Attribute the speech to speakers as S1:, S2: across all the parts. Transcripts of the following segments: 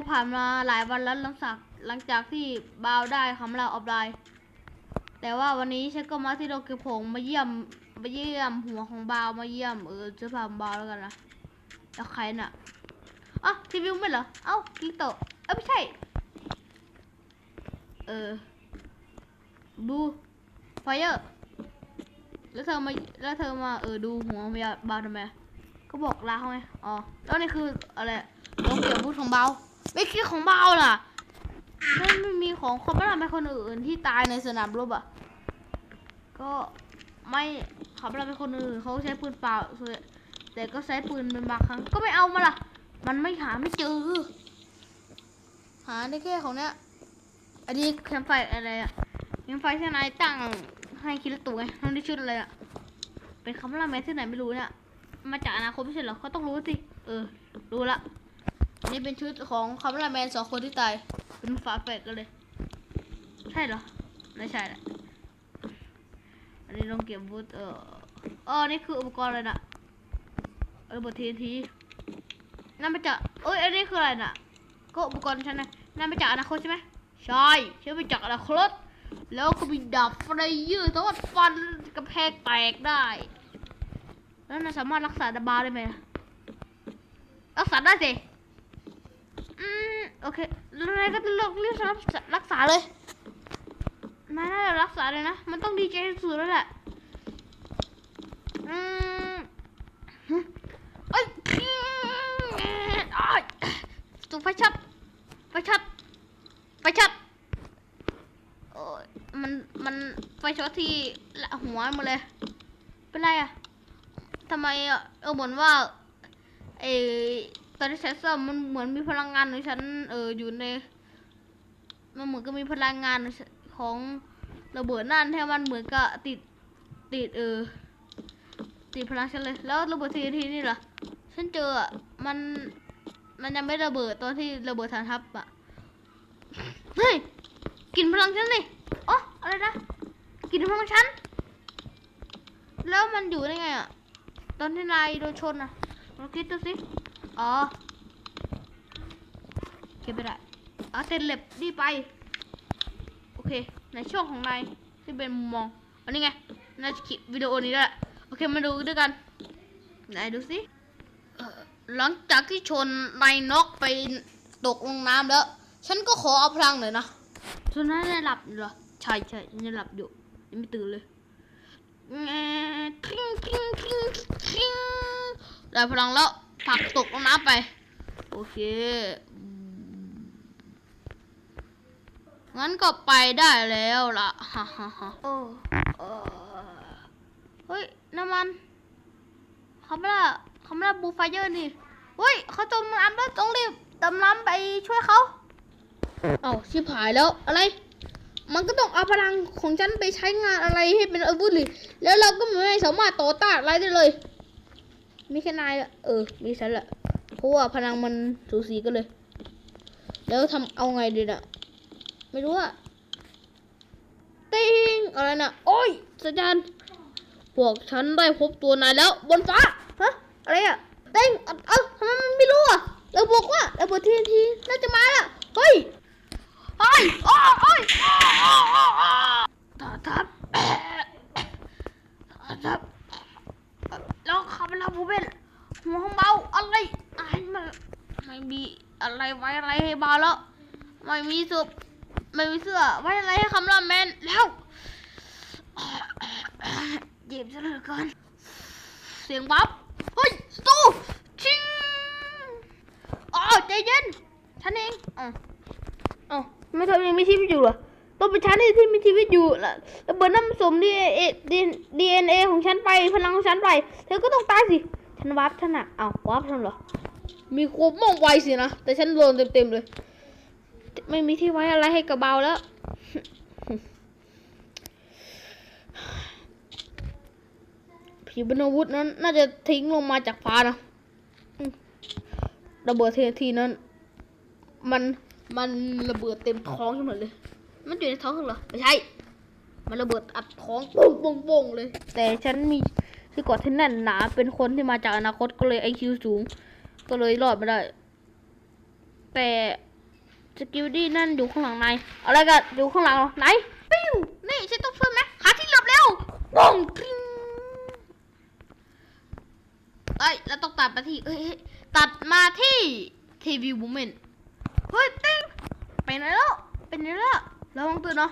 S1: ก็ผ่านมาหลายวันแล้วหลังจากหลังจากที่บาวได้คำลาออฟไลน์ แต่ว่าวันนี้ฉันก็มาที่โดเกผงมาเยี่ยมมาเยี่ยมหัวของบาวมาเยี่ยมเออเสื้อผ้าของบาวแล้วกันนะแล้วใครน่ะอะทีวิวไม่เหรอ เอ้ากิโตเอ้ไม่ใช่ เออบูไฟเออร์แล้วเธอมาแล้วเธอมาเออดูหัวของบาวทำไมก็บอกลาเขาไง อ๋อ แล้วนี่คืออะไรโรงเกี่ยวบูธของเบา ไม่คิดของเบาล่ะไม่ไม่มีของคนไม่ทำให้คนอื่นที่ตายในสนามรบอะ ก็ไม่เขาไม่ทำให้คนอื่นเขาใช้ปืนเปล่าแต่ก็ใช้ปืนเป็นบางครั้ง ก็ไม่เอามาล่ะ มันไม่หาไม่เจอ หาได้แค่ของเนี้ย อันนี้แคมไฟอะไรอะแคมไฟที่นายตั้งให้คิดตัวไงทั้งที่ชุดอะไรอะ เป็นคำล่าแมสที่ไหนไม่รู้เนี่ย มาจากอนาคตไม่ใช่เหรอเขาต้องรู้สิ เออ รู้ละ อันนี้เป็นชุดของคาร์ลาแมนสองคนที่ตาย เป็นฝาแฝดกันเลย ใช่เหรอ ไม่ใช่แหละอันนี้ลองเก็บบูทเอออ๋อนี่คืออุปกรณ์อะไรน่ะเออระเบททีทีนั่นมาจากเอ้ย อันนี้คืออะไรน่ะ ก็อุปกรณ์ฉันนะนั่นมาจากอนาคตใช่ไหมใช่ฉันมาจากอนาคต แล้วก็มีดาบไฟยืดสามารถฟันกระแพงแตกได้ แล้วนาสามารถรักษาดาบาได้ไหมรักษาได้สิ อืมโอเคแล้วนายก็เลือกเลือกรักษารักษาเลยนายน่าจะรักษาเลยนะ มันต้องดีใจสุดแล้วแหละ อืมเอ้ยอ้ายสูไฟช็อตไฟช็อตไฟช็อตโอ้ยมัน มันไฟช็อตที่ละหัวหมดเลย เป็นไรอะทำไมเออเหมือนว่าไอ ตอนที่ฉันซ่อมมันเหมือนมีพลังงานของฉันเอออยู่ใน มันเหมือนก็มีพลังงานของระเบิดนั่นแที่มันเหมือนกับติดติดเออติดพลังฉันเลย แล้วระเบิดทีทีนี่ล่ะฉันเจอมันมันยังไม่ระเบิดตอนที่ระเบิดฐานทัพอะเฮ้ยกินพลังฉันเลยอ๋ออะไรนะกินพลังฉันแล้วมันอยู่ได้ไงอะ ตอนที่นายโดนชนอะลองคิดดูสิ อ๋อเก็บไปได้เอาเซนเล็บนี่ไป โอเค ในช่องของนายที่เป็นมุมมอง อันนี้ไงน่าจะคลิปวิดีโอนี้แล้วแหละโอเค มาดูด้วยกันไหนดูสิหลังจากที่ชนนายนกไปตกลงน้ำแล้ว ฉันก็ขอเอาพลังหน่อยนะตอนนั้นนายหลับอยู่เหรอ ใช่ใช่ฉันยังหลับอยู่ยังไม่ตื่นเลยทิ้งทิ้งทิ้งทิ้งได้พลังแล้ว ผักตกลงน้ำไป โอเค งั้นก็ไปได้แล้วล่ะฮ่าฮ่าฮ่าเฮ้ย น้ำมันคาเมล่าคาเมล่าบูไฟเยอร์นี่เฮ้ยเขาจมน้ำแล้วต้องรีบดำน้ำไปช่วยเขาเอ้าชิบหายแล้วอะไร มันก็ต้องเอาพลังของฉันไปใช้งานอะไรให้เป็นอาวุธหรือแล้วเราก็ไม่สามารถต่อต้านอะไรได้เลย มีแค่นายละเออมีฉันแหละเพราะว่าพลังมันสูสีกันเลย แล้วทำเอาไงดีน่ะไม่รู้อะติงอะไรน่ะโอ้ยสัญญาณพวกฉันได้พบตัวนายแล้วบนฟ้าฮะอะไรอะติ้งเอ้าเอ้าทำไมมันไม่รู้อะเราบอกว่าเราบอกทีทีน่าจะมาละเฮ้ย เฮ้ยโอ้ยโอ้ยโอ้ยโอ้ยโอ้ยโอ้ยตาทับตาทับแล้วขับเราผมเป็นหัวของเบาอะไรไอ้มันไม่มีอะไร ไว้อะไรให้เบาแล้ว ไม่มีสุบไม่มีเสื้อไว้อะไรให้คำรามแมนแล้วเจ็บซะเหลือเกินเสียงบัฟเฮ้ยตู้ชิงอ๋อใจเย็นฉันเองอ๋ออ้าไม่ทำยังมีชีวิตอยู่เหรอต้องเป็นฉันที่ที่มีชีวิตอยู่ละระเบิดน้ำสมดีเอดีเอ็นเอของฉันไปพลังของฉันไป เธอก็ต้องตายสิ ฉันวาร์ปฉันอะอ้าววาร์ปฉันเหรอ มีความม่องไวสินะ แต่ฉันโดนเต็มๆเลย ไม่มีที่ไว้อะไรให้กระเบาแล้ว ผีบรรอาวุธนั้น น่าจะทิ้งลงมาจากฟ้านะระเบิดเททีนั้น มันมันระเบิดเต็มท้องทั้งหมดเลย มันอยู่ในท้องเหรอ ไม่ใช่ มันระเบิดอัดท้องปุ้งปุ้งปุ้งเลย แต่ฉันมีที่กอดที่แน่นหนา เป็นคนที่มาจากอนาคตก็เลยไอคิวสูง ก็เลยรอดมาได้ แต่สกิลดี้นั่นอยู่ข้างหลังนายอะไรกันอยู่ข้างหลังหรอไหนปิ้วนี่ฉันต้องช่วยไหมหาที่หลบเร็วป้องกริ๊งเอ้ยแล้วต้องตัดมาที่เอ้ยตัดมาที่ทีวีบูมเมนเฮ้ยติ้งไปไหนแล้วไปไหนแล้วระวังตัวเนาะ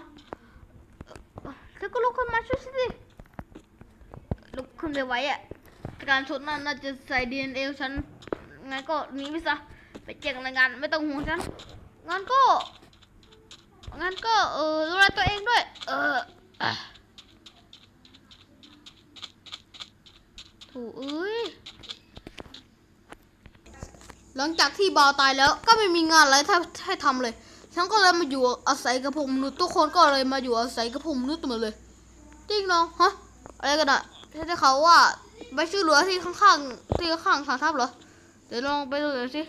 S1: เอ่อแล้วก็ลุกขึ้นมาช่วยสิลุกขึ้นไปไว้อะการชนนั่นน่าจะใส่ดีเอ็นเอฉัน งั้นก็หนีไปซะไปแจ้งรายงานไม่ต้องห่วงฉันงั้นก็งั้นก็เออดูแลตัวเองด้วย เอออะโถูเอ้ยหลังจากที่บาวตายแล้วก็ไม่มีงานอะไรให้ให้ทำเลย ฉันก็เลยมาอยู่อาศัยกับพวกมนุษย์ทุกคนก็เลยมาอยู่อาศัยกับพวกมนุษย์หมดเลยจริงเนาะฮะอะไรกันอะฉันได้เขาวว่าไปช่วยเหลือที่ข้างๆที่ข้างๆฐานทัพเหรอ เดี๋ยวลองไปดูหน่อยสิ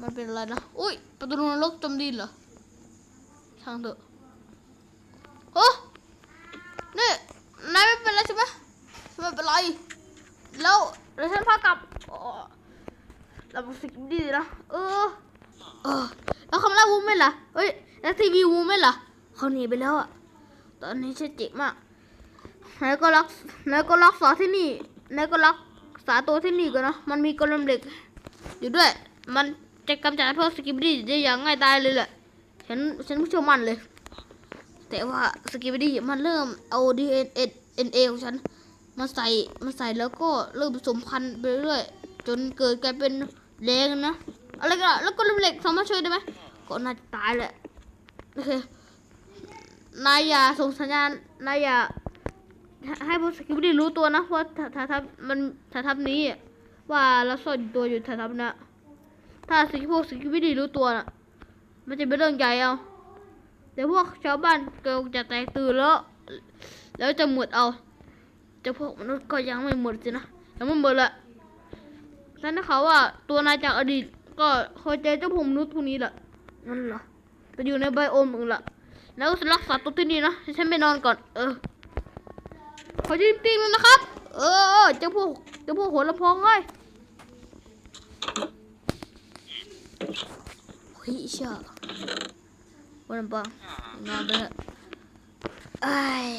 S1: มันเป็นอะไรนะ อุ้ย ประตูนรกจมดินเหรอ ช่างเถอะโอ้นี่นายไม่เป็นไรใช่ไหมไม่เป็นไร แล้วเดี๋ยวฉันพากลับเราไปสิกดีนะเออ เออ แล้วคำล่าวูแม่ล่ะเอ้ย แล้วทีวีวูแม่ล่ะเขาหนีไปแล้วอะตอนนี้ฉันเจ็บมากนายก็รักนายก็รักษาที่นี่นายก็รัก ษาตัวที่นี่ก่อนนะมันมีกลมเหล็ก อยู่ด้วย มันจะกำจัดพวกสกิปดี้ได้อย่างง่ายดายเลยแหละฉันฉันเชื่อมันเลย แต่ว่าสกิปดี้มันเริ่มเอา DNA ของฉันมาใส่มาใส่แล้วก็เริ่มผสมพันธุ์ไปเรื่อยจนเกิดกลายเป็นแดงนะอะไรกันอะแล้วก็เหล็กสามารถช่วยได้ไหมก็น่าจะตายแหละโอเคนายอย่าส่งสัญญาณนายอย่า ให้พวกสกิปดีรู้ตัวนะว่าถ้าถ้าถ้ามันถ้าทับนี้ ว่าเราซ่อนตัวอยู่ถ้าทับนะถ้าสกิพวกสกิปดีรู้ตัวน่ะมันจะเป็นเรื่องใหญ่เอาเดี๋ยวพวกชาวบ้านเกิดจะแตกตื่นแล้ว แล้วจะหมดเอาแต่พวกมนุษย์ก็ยังไม่หมดสินะยังไม่หมดละฉันได้ข่าว่าตัวนายจากอดีตก็เคยเจอเจ้าพวกมนุษย์พวกนี้แหละนั่นเหรอแต่อยู่ในไบโอมอื่นละแล้วรักษาตัวที่นี่นะฉันไปนอนก่อนเออ ขอจริงๆเลยนะครับ เออเจ้าพวกเจ้าพวกหัวลำโพงเลยเฮ้ยเชื่อวันบังนอนไปเถอะไอ้ย